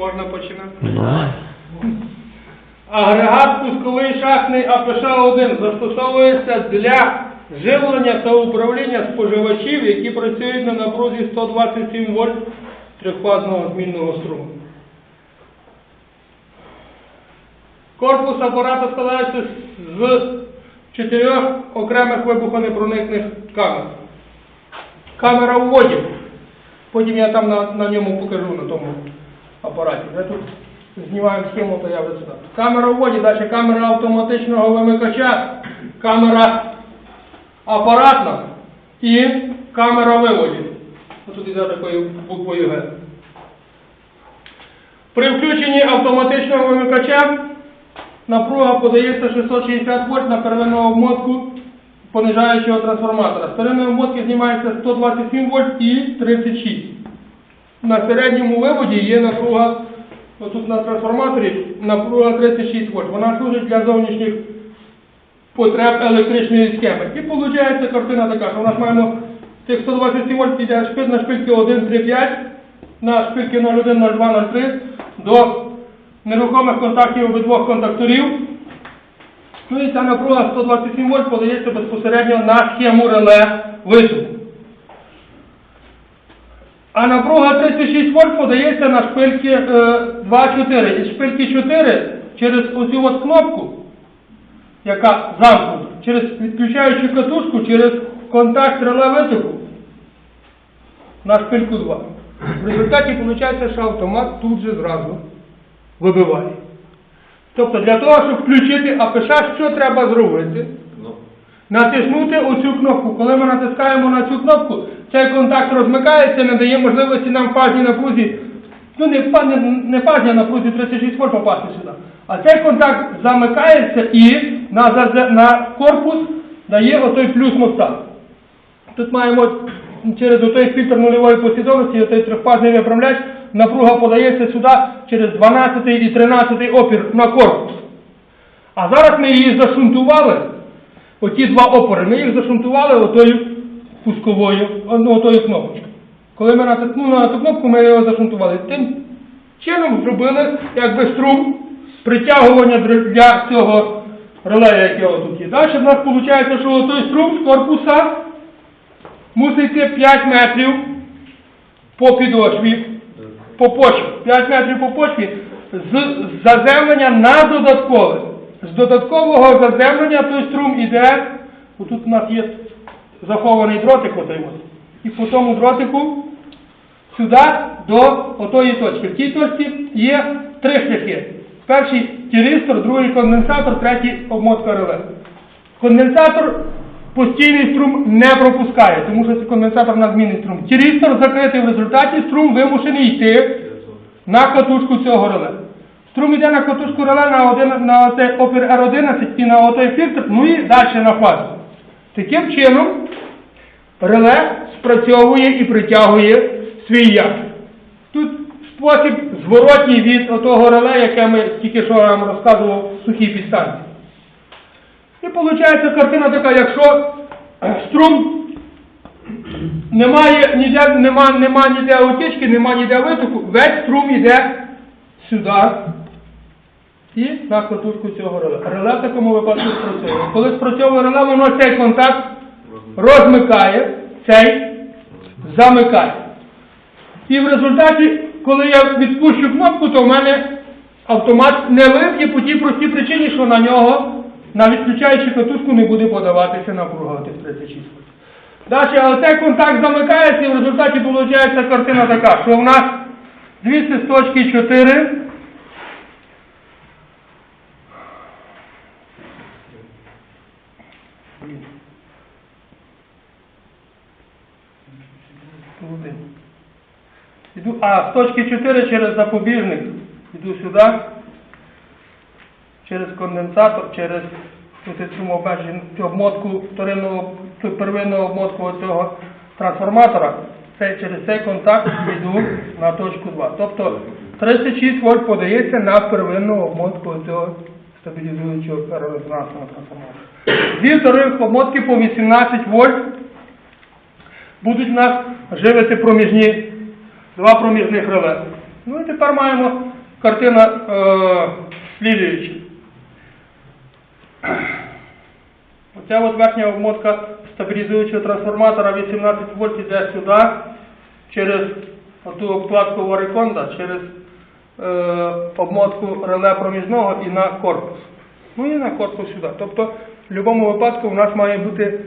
Можна починати? Ну, Агрегат пусковий шахтний АПШ-1 застосовується для живлення та управління споживачів, які працюють на напрузі 127 вольт трьохфазного змінного струму. Корпус апарата складається з чотирьох окремих вибухонепроникних камер. Камера вводів. Потім я там на, на ньому покажу на тому апараті. Ми тут знімаємо схему, то я вже сюди. Камера вводі, далі камера автоматичного вимикача, камера апаратна і камера виводів. Тут іде такою буквою Г. При включенні автоматичного вимикача напруга подається 660 вольт на первинну обмотку понижаючого трансформатора. З первинної обмотки знімається 127 вольт і 36. На середньому виводі є напруга, отут на трансформаторі, напруга 36 вольт. Вона служить для зовнішніх потреб електричної схеми. І виходить картина така, що у нас маємо тих 127 вольт йде шпиль на шпильки 1, 3, 5, на шпильки 01, 02, 03 до нерухомих контактів обидвох контакторів. Ну і ця напруга 127 вольт подається безпосередньо на схему реле висуку. А напруга 36 вольт подається на шпильки е, 2-4. І шпильки 4 через оцю от кнопку, яка замкнута, через відключаючу катушку, через контакт реле високу на шпильку 2. В результаті виходить, що автомат тут же зразу вибиває. Тобто для того, щоб включити АПШ, що треба зробити? Натиснути оцю кнопку. Коли ми натискаємо на цю кнопку, цей контакт розмикається, не дає можливості нам в фазній напрузі, ну не в фазній, не в фазній напрузі 36 вольт попасти сюди. А цей контакт замикається і на, на корпус дає отой плюс моста. Тут маємо через отой фільтр нульової послідовності, отой трьохфазний виправляч, напруга подається сюди через 12 і 13 опір на корпус. А зараз ми її зашунтували, оті два опори, ми їх зашунтували отою пусковою, отою кнопочкою. Коли ми натиснули на ту кнопку, ми його зашунтували. Тим чином зробили якби струм притягування для цього релея, яке тут є. Далі в нас виходить, що той струм з корпуса мусить йти 5 метрів по підошві, по почві. 5 метрів по почві з заземлення на додаткове. З додаткового заземлення той струм іде, отут у нас є захований дротик отой от. І по тому дротику сюди до отої точки. В тій точці є три шляхи. Перший тіристор, другий конденсатор, третій обмотка реле. Конденсатор постійний струм не пропускає, тому що це конденсатор на змінний струм. Тіристор закритий в результаті, струм вимушений йти на катушку цього реле. Струм йде на катушку реле на, на опір R11 і на отой фільтр, ну і далі на фазу. Таким чином реле спрацьовує і притягує свій ящик. Тут спосіб зворотній від отого реле, яке ми тільки що вам розказував в сухій підстанції. І виходить картина така, якщо струм немає ніде, нема, нема ніде утічки, нема ніде витоку, весь струм йде сюди і на катушку цього реле. Реле в такому випадку спрацьовує. Коли спрацьовує реле, воно цей контакт розмикає, цей замикає. І в результаті, коли я відпущу кнопку, то в мене автомат не виб'є по тій простій причині, що на нього, на відключаючу катушку, не буде подаватися напруга тих 36 вольт. Далі, але цей контакт замикається і в результаті виходить картина така, що в нас звідси з точки 4 а з точки 4 через запобіжник іду сюди, через конденсатор, через цю обмотку вторинного, первинну обмотку цього трансформатора. Це, через цей контакт йду на точку 2. Тобто 36 вольт подається на первинну обмотку цього стабілізуючого резонансного трансформатора. Дві вторих обмотки по 18 вольт будуть в нас живити проміжні, два проміжних реле. Ну і тепер маємо картина е. Оця от верхня обмотка стабілізуючого трансформатора 18 вольт іде сюди, через оту обкладку вариконда, через е, обмотку реле проміжного і на корпус. Ну і на корпус сюди. Тобто, в будь-якому випадку у нас має бути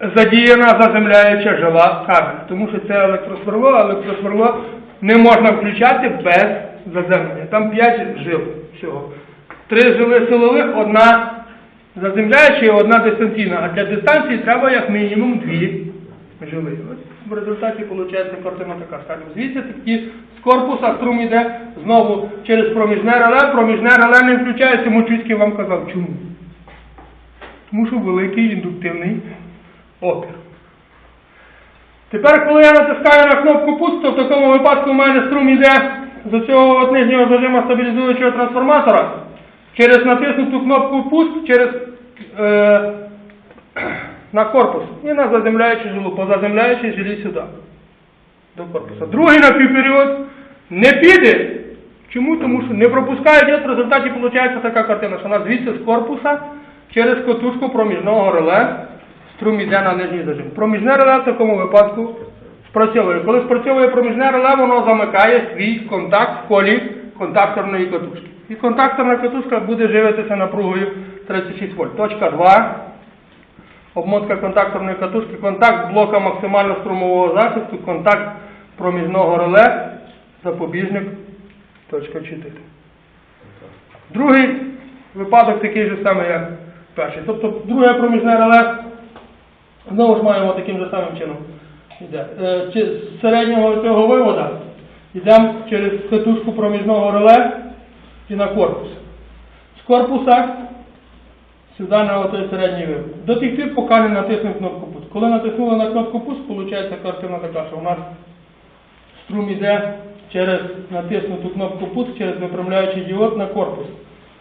задіяна заземляюча жила кабель, тому що це електросверло, а електросверло не можна включати без заземлення. Там 5 жил всього. Три жили силових, одна заземляюча і одна дистанційна. А для дистанції треба як мінімум дві жили. В результаті виходить картина така. Скажімо, звідси такі з корпуса струм йде знову через проміжне реле. Проміжне реле не включається, Мочуцький вам казав. Чому? Тому що великий індуктивний опір. Тепер, коли я натискаю на кнопку пуск, то в такому випадку в мене струм йде з цього нижнього зажима стабілізуючого трансформатора через натиснуту кнопку пуск через е, на корпус і на заземляючу жилу, по заземляючій жилі сюди. До корпуса. Другий напівперіод не піде. Чому? Тому що не пропускає в результаті виходить така картина, що вона звідси з корпуса через котушку проміжного реле струм йде на нижній зажим. Проміжне реле в такому випадку спрацьовує. Коли спрацьовує проміжне реле, воно замикає свій контакт в колі контакторної катушки. І контакторна катушка буде живитися напругою 36 вольт. Точка 2. Обмотка контакторної катушки, контакт блока максимально струмового захисту, контакт проміжного реле, запобіжник, точка 4. Другий випадок такий же самий, як перший. Тобто друге проміжне реле знову ж маємо таким же самим чином. Е, З середнього цього вивода йдемо через катушку проміжного реле і на корпус. З корпуса сюди на отой середній вивод. До тих пір, поки не натиснемо кнопку пуск. Коли натиснули на кнопку пуск, виходить картина така, що у нас струм йде через натиснуту кнопку пуск, через виправляючий діод на корпус.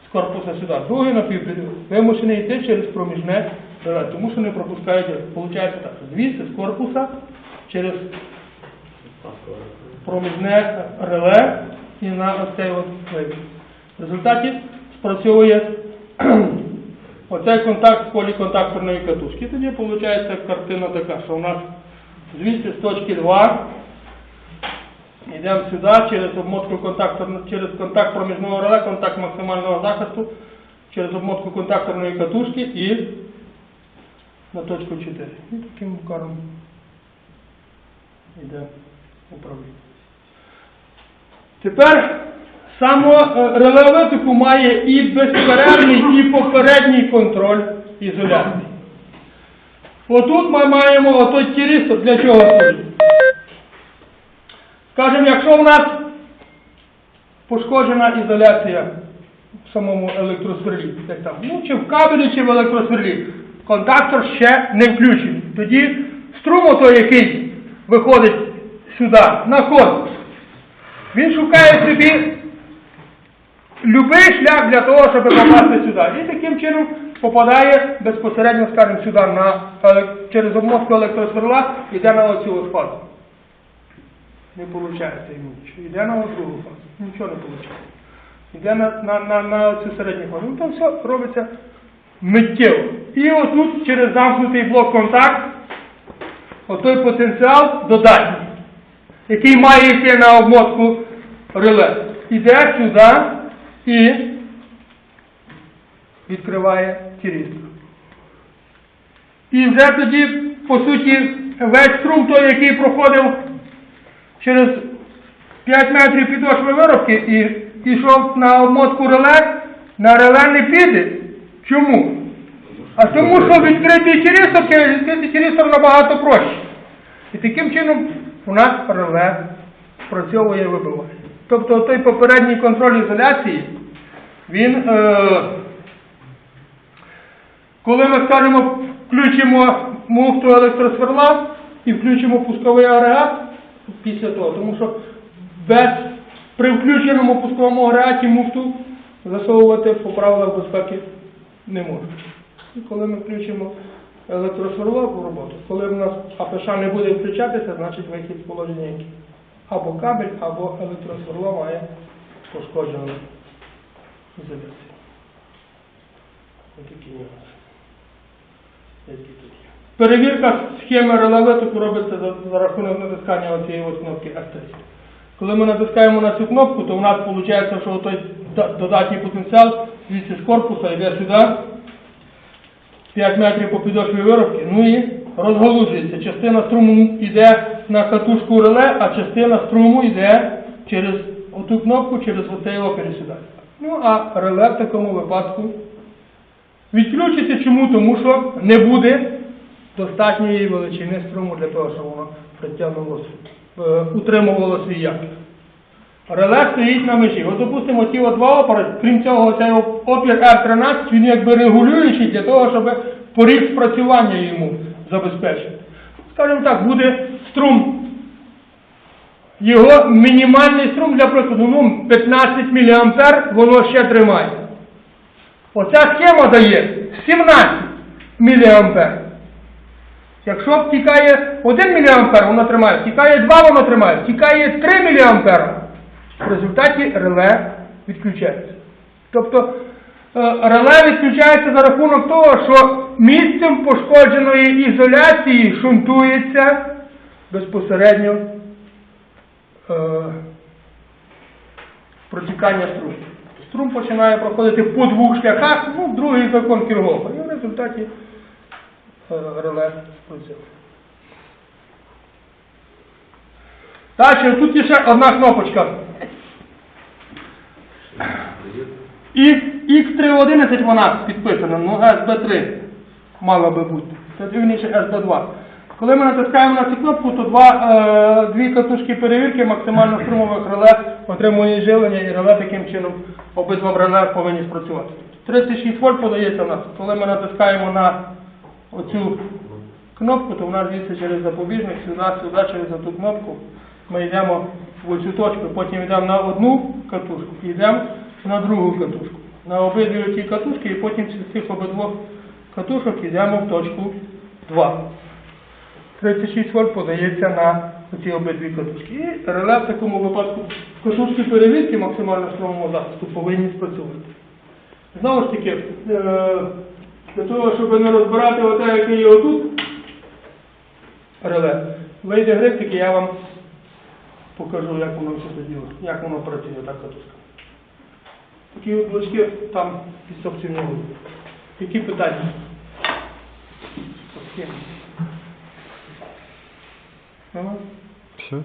З корпуса сюди. Другий напівперіод вимушений йти через проміжне тому що не пропускає діод. Получається так. Звідси з корпуса через проміжне реле і на оцей вивід. В результаті спрацьовує оцей контакт з поліконтакторної катушки. Тоді виходить картина така, що у нас звідси з точки 2 йдемо сюди через обмотку контакторну, через контакт проміжного реле, контакт максимального захисту, через обмотку контакторної катушки і на точку 4. І таким макаром йде управління. Тепер само е, має і безперервний, і попередній контроль ізоляції. Отут ми маємо отой тірістор для чого служить. Скажемо, якщо в нас пошкоджена ізоляція в самому електросверлі, як там, ну, чи в кабелі, чи в електросверлі, контактор ще не включений. Тоді струм отой, який виходить сюди, на корпус, він шукає собі любий шлях для того, щоб попасти сюди. І таким чином попадає безпосередньо, скажімо, сюди на, через обмотку електросверла, йде на оцю фазу. Не виходить йому нічого. Йде на другу фазу. Нічого не виходить. Йде на, на, на, на цю середню фазу. Ну там все робиться миттєво. І отут через замкнутий блок контакт, отой потенціал додатній який має йти на обмотку реле. Іде сюди і відкриває тірістку. І вже тоді, по суті, весь струм той, який проходив через 5 метрів підошви виробки і йшов на обмотку реле, на реле не піде. Чому? А тому, що відкритий тірістор, відкритий тірістор набагато проще. І таким чином у нас реле спрацьовує і. Тобто той попередній контроль ізоляції, він, е, коли ми скажемо, включимо муфту електросверла і включимо пусковий агрегат після того, тому що при включеному пусковому агрегаті муфту засовувати по правилах безпеки не можна. І коли ми включимо електросверло в роботу, коли в нас АПШ не буде включатися, значить вихід з положення? Або кабель, або електросверло має пошкоджено ізоляцію. Ось такі нюанси. Перевірка схеми релевитику робиться за, за рахунок натискання оцієї ось кнопки F3. Коли ми натискаємо на цю кнопку, то в нас виходить, що той додатній потенціал звідси з корпуса йде сюди, 5 метрів по підошві виробки, ну і розголужується. Частина струму йде на катушку реле, а частина струму йде через оту кнопку, через оцей опір сюди. Ну а реле в такому випадку відключиться. Чому? Тому що не буде достатньої величини струму для того, щоб воно притягнулося, е, утримувало свій якість. Реле стоїть на межі. От, допустимо, ці от два опори, крім цього, цей опір R13, він якби регулюючий для того, щоб поріг спрацювання йому забезпечити. Скажімо так, буде струм. Його мінімальний струм для прикладу, ну, 15 мА, воно ще тримає. Оця схема дає 17 мА. Якщо втікає 1 мА, воно тримає, втікає 2, воно тримає, втікає 3 мА. В результаті реле відключається. Тобто е, реле відключається за рахунок того, що місцем пошкодженої ізоляції шунтується безпосередньо е, протікання струму. Струм починає проходити по двох шляхах, ну, другий закон Кіргофа. І в результаті е, реле працює. Далі, тут є ще одна кнопочка. І X311 вона підписана, ну SB3 мала би бути. Це вірніше SB2. Коли ми натискаємо на цю кнопку, то два, е, дві катушки перевірки максимально струмових реле отримує живлення і реле таким чином обидва реле повинні спрацювати. 36 вольт подається в нас. Коли ми натискаємо на оцю кнопку, то в нас звідси через запобіжник, сюди, сюди, через ту кнопку. Ми йдемо в цю точку, потім йдемо на одну катушку йдемо на другу катушку. На обидві ці катушки і потім з цих обидвох катушок йдемо в точку 2. 36 вольт подається на ці обидві катушки. І реле в такому випадку катушки перевірки максимально струмового захисту повинні спрацювати. Знову ж таки, е, для того, щоб не розбирати оте, яке є отут, реле, вийде грифтик, і я вам покажу, як воно все це діло, як воно працює, так катушка. Такі от блочки там буде. Які питання? Все?